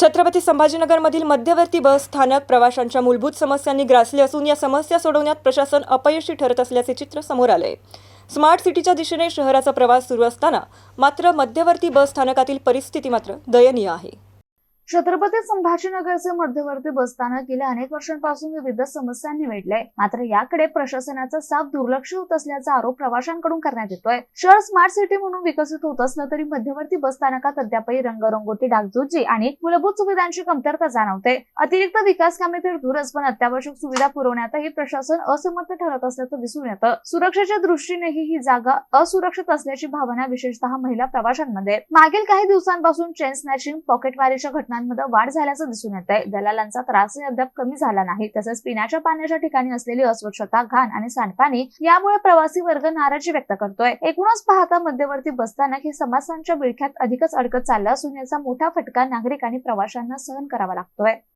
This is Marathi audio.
छत्रपती संभाजीनगरमधील मध्यवर्ती बस स्थानक प्रवाशांच्या मूलभूत समस्यांनी ग्रासले असून या समस्या सोडवण्यात प्रशासन अपयशी ठरत असल्याचे चित्र समोर आले. स्मार्ट सिटीच्या दिशेने शहराचा प्रवास सुरू असताना मात्र मध्यवर्ती बस स्थानकातील परिस्थिती मात्र दयनीय आहे. छत्रपती संभाजीनगरचे मध्यवर्ती बसस्थानक गेल्या अनेक वर्षांपासून विविध समस्यांनी वेढलंय. मात्र याकडे प्रशासनाचा साफ दुर्लक्ष होत असल्याचा आरोप प्रवाशांकडून करण्यात येतोय. शहर स्मार्ट सिटी म्हणून विकसित होत असलं तरी मध्यवर्ती बसस्थानकात अद्यापही रंगरंगोटी डागडुजी आणि मूलभूत सुविधांची कमतरता जाणवते. अतिरिक्त विकास कामे तर दूरच पण अत्यावश्यक सुविधा पुरवण्यातही प्रशासन असमर्थ ठरत असल्याचं दिसून येतं. सुरक्षेच्या दृष्टीनेही ही जागा असुरक्षित असल्याची भावना विशेषतः महिला प्रवाशांमध्ये. मागील काही दिवसांपासून चेन स्नॅचिंग घटना घटनांमध्ये वाढ झाल्याचं दिसून येत आहे दलालांचा त्रासही अद्याप कमी झाला नाही. तसंच पिण्याच्या पाण्याच्या ठिकाणी असलेली अस्वच्छता घाण आणि सांडपाणी यामुळे प्रवासी वर्ग नाराजी व्यक्त करतोय. एकूणच पाहता मध्यवर्ती बसस्थानक हे समाजांच्या विळख्यात अधिकच अडकत चाललं असून याचा मोठा फटका नागरिक आणि प्रवाशांना सहन करावा लागतोय.